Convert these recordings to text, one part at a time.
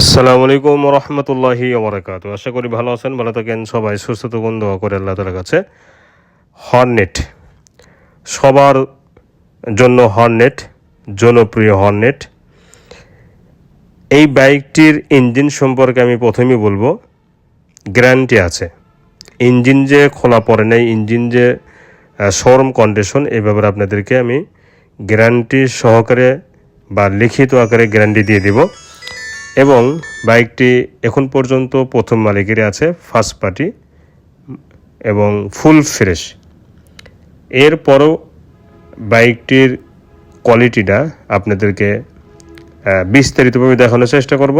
আসসালামু আলাইকুম রহমতুল্লাহি ওবরাকাত আশা করি ভালো আছেন, ভালো থাকেন সবাই। সুস্থ থাকুন, দোয়া করে আল্লাহ তালার কাছে। হর্নেট, সবার জন্য হর্নেট, জনপ্রিয় হর্নেট। এই বাইকটির ইঞ্জিন সম্পর্কে আমি প্রথমেই বলব, গ্যারান্টি আছে। ইঞ্জিন যে খোলা পড়ে নাই, ইঞ্জিন যে শোরুম কন্ডিশন এই ব্যাপারে আপনাদেরকে আমি গ্যারান্টি সহকারে বা লিখিত আকারে গ্যারান্টি দিয়ে দিব। এবং বাইকটি এখন পর্যন্ত প্রথম মালিকেরই আছে ফার্স্ট পার্টি এবং ফুল ফ্রেশ এরপরও বাইকটির কোয়ালিটিটা আপনাদেরকে বিস্তারিতভাবে দেখানোর চেষ্টা করব।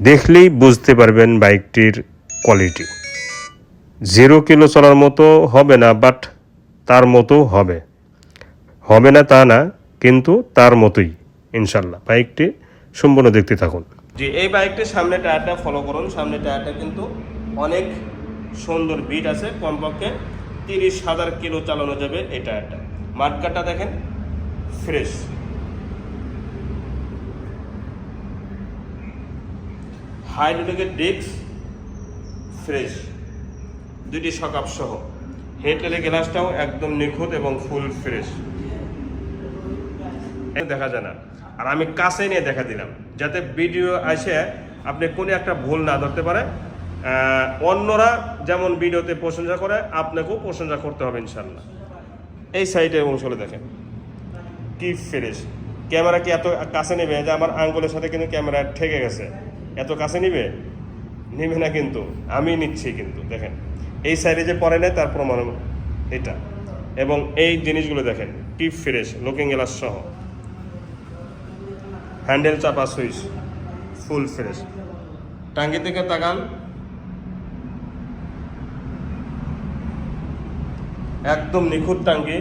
দেখলেই বুঝতে পারবেন বাইকটির কোয়ালিটি জিরো কিলো চলার মতো হবে না বাট তার মতো হবে। হবে না তা না, কিন্তু তার মতোই, ইনশাল্লাহ। বাইকটি সম্পূর্ণ দেখতে থাকুন। জি, এই বাইকটির সামনে টায়ারটা ফলো করুন। সামনে টায়ারটা কিন্তু অনেক সুন্দর বিট আছে। কমপক্ষে তিরিশ হাজার কিলো চালানো যাবে এই টায়ারটা। মাঠকাটা দেখেন ফ্রেশ হাইড্রোলিকের ডিস্ক ফ্রেশ দুটি সকাপ সহ। হেডলাইটের গ্লাসটাও একদম নিখুঁত এবং ফুল ফ্রেশ দেখা যায় না। আর আমি কাছে নিয়ে দেখা দিলাম, যাতে ভিডিও আসে আপনি কোনো একটা ভুল না ধরতে পারে। অন্যরা যেমন ভিডিওতে প্রশংসা করে, আপনাকেও প্রশংসা করতে হবে ইনশাল্লাহ এই সাইডে অংশগুলো দেখেন, কি ফ্রেশ। ক্যামেরা কি এত কাছে নেবে? যে আমার আঙ্গুলের সাথে কিন্তু ক্যামেরা ঠেকে গেছে। এত কাছে নিবে? নিবে না কিন্তু, আমি নিচ্ছি কিন্তু, দেখেন। এই সাইডে যে পরে নেয়, তার প্রমাণ এটা। এবং এই জিনিসগুলো দেখেন, কি ফ্রেশ, লুকিং গ্লাস সহ। হ্যান্ডেল চাপা সুইচ, ফুল ফ্রেশ। টাঙ্গি থেকে তাকান। একদম নিখুঁত টাঙ্গি।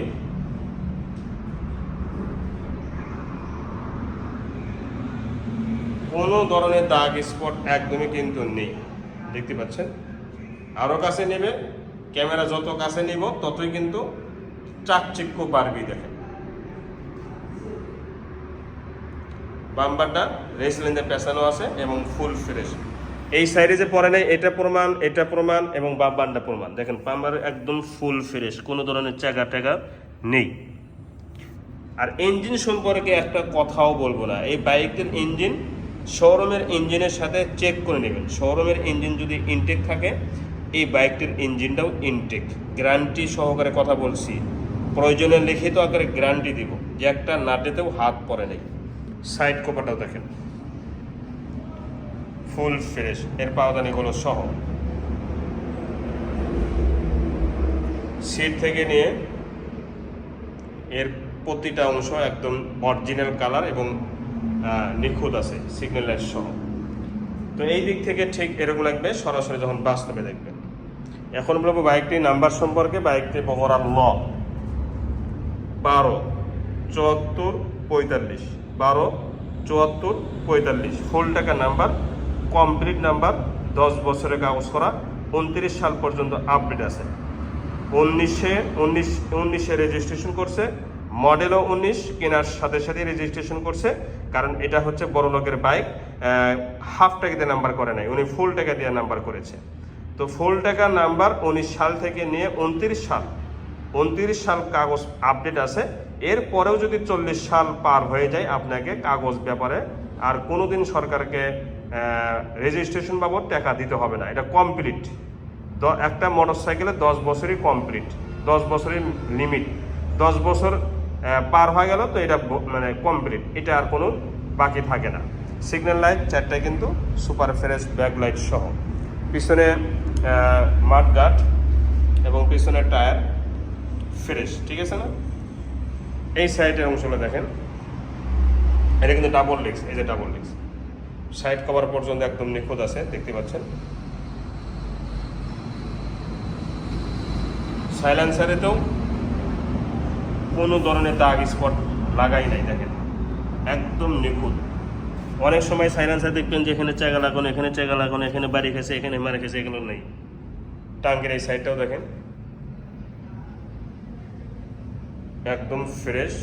কোনো ধরনের দাগ স্পট একদমই কিন্তু নেই। দেখতে পাচ্ছেন? আরও কাছে নেবে, ক্যামেরা যত কাছে নিব, ততই কিন্তু চাকচিক্য বাড়বি দেখেন। বাম্বারটা রেসলেন্ডে পেছানো আছে এবং ফুল ফ্রেশ। এই সাইডে যে পরে নেই, এটা প্রমাণ এটা প্রমাণ এবং বাম্বারটা প্রমাণ। দেখেন বাম্বার একদম ফুল ফ্রেশ, কোনো ধরনের চাকা টাকা নেই। আর ইঞ্জিন সম্পর্কে একটা কথাও বলব না। এই বাইকের ইঞ্জিন শোরুমের ইঞ্জিনের সাথে চেক করে নেবেন। শোরুমের ইঞ্জিন যদি ইনটেক থাকে, এই বাইকটির ইঞ্জিনটাও ইনটেক গ্যারান্টি সহকারে কথা বলছি। প্রয়োজনে লিখিত আকারে গ্যারান্টি দিব। যে একটা নাটেতেও হাত পড়ে নেই। সাইড কোপাটাও দেখেন। ফুল ফ্রেশ, এর পাওদানিগুলো সহ। সিট থেকে নিয়ে এর প্রতিটা অংশ একদম অরিজিনাল কালার এবং নিখুঁত আছে সিগন্যাল লাইট সহ। তো এই দিক থেকে ঠিক এরকম লাগবে, সরাসরি যখন বাস্তবে দেখবেন। এখন বলব বাইকটির নাম্বার সম্পর্কে, বাইকটি বহরার ল। বারো, চুয়াত্তর পঁয়তাল্লিশ, বারো, চুয়াত্তর, পঁয়তাল্লিশ ফুল টাকা নাম্বার কমপ্লিট নাম্বার দশ বছরের কাগজ করা, উনত্রিশ সাল পর্যন্ত আপডেট আছে। উনিশে, উনিশ, উনিশে রেজিস্ট্রেশন করছে মডেলও উনিশ, কেনার সাথে সাথে রেজিস্ট্রেশন করছে, কারণ এটা হচ্ছে বড় লোকের বাইক হাফ টাকা দিয়ে নাম্বার করে নাই, উনি ফুল টাকা দিয়ে নাম্বার করেছে। তো ফুল টাকা নাম্বার উনিশ সাল থেকে নিয়ে উনত্রিশ সাল উনত্রিশ সাল কাগজ আপডেট আছে এরপরেও যদি চল্লিশ সাল পার হয়ে যায় আপনাকে কাগজ ব্যাপারে আর কোনোদিন সরকারকে রেজিস্ট্রেশন বাবদ টাকা দিতে হবে না। এটা কমপ্লিট একটা মোটর সাইকেলে দশ বছরই কমপ্লিট দশ বছরের লিমিট দশ বছর পার হয়ে গেল তো এটা মানে কমপ্লিট এটা আর কোনো বাকি থাকে না। সিগন্যাল লাইট চারটায় কিন্তু সুপার ফ্রেশ ব্যাক লাইট সহ। পিছনে মাঠ গার্ড এবং পিছনের টায়ার ফ্রেশ ঠিক আছে না? এই সাইডের অংশটা দেখেন। এটা কিন্তু ডাবল লিক্স এই যে ডাবল লিক্স সাইড কভার পর্যন্ত একদম নিখুঁত আছে, দেখতে পাচ্ছেন। সাইলেন্সারেতেও কোনো ধরনের দাগ স্পট লাগাই নাই, দেখেন। একদম নিখুঁত। অনেক সময় সাইলেন্সার দেখবেন যে এখানে চেগা লাগানো, এখানে চেগা লাগানো, এখানে বাড়ি খেছে এখানে মারে খেছে এগুলো নেই। টাঙ্গের এই সাইডটাও দেখেন। একদম ফ্রেশ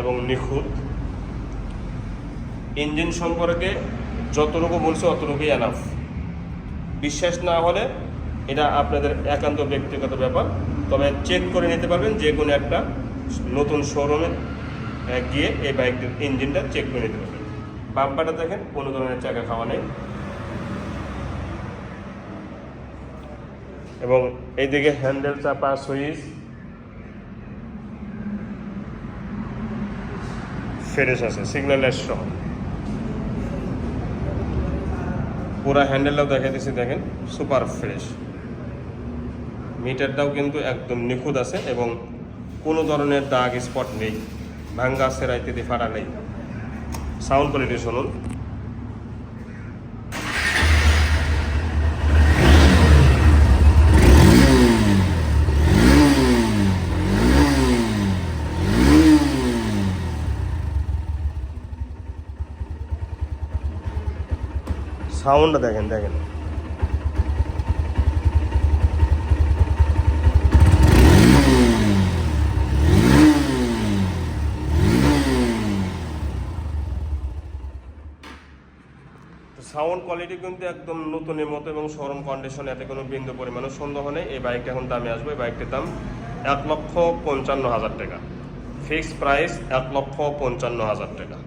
এবং নিখুঁত। ইঞ্জিন সম্পর্কে যতটুকু বলছে অতটুকুই এনাফ বিশ্বাস না হলে এটা আপনাদের একান্ত ব্যক্তিগত ব্যাপার। তবে চেক করে নিতে পারবেন যে কোনো একটা নতুন শোরুমে গিয়ে এই বাইকটির ইঞ্জিনটা চেক করে নিতে পারবেন। বাম্পারটা দেখেন, কোনো ধরনের চাকা খাওয়া নেই। এবং এইদিকে হ্যান্ডেল চাপা সুইচ। ফ্রেশ আছে সিগন্যালের সহ পুরা হ্যান্ডেলটাও দেখা দিচ্ছি দেখেন, সুপার ফ্রেশ মিটারটাও কিন্তু একদম নিখুঁত আছে এবং কোনো ধরনের দাগ স্পট নেই, ভাঙ্গা সেরা ইত্যাদি ফাটা নেই। সাউন্ড কোয়ালিটি শুনুন। সাউন্ডটা দেখেন দেখেন। সাউন্ড কোয়ালিটি কিন্তু একদম নতুনের মতো এবং শোরুম কন্ডিশনে এতে কোনো বিন্দু পরিমাণও সন্দেহ নেই। এই বাইকটা এখন দামে আসবে। এই বাইকটির দাম এক লক্ষ পঞ্চান্ন হাজার টাকা। ফিক্সড প্রাইস এক লক্ষ পঞ্চান্ন হাজার টাকা।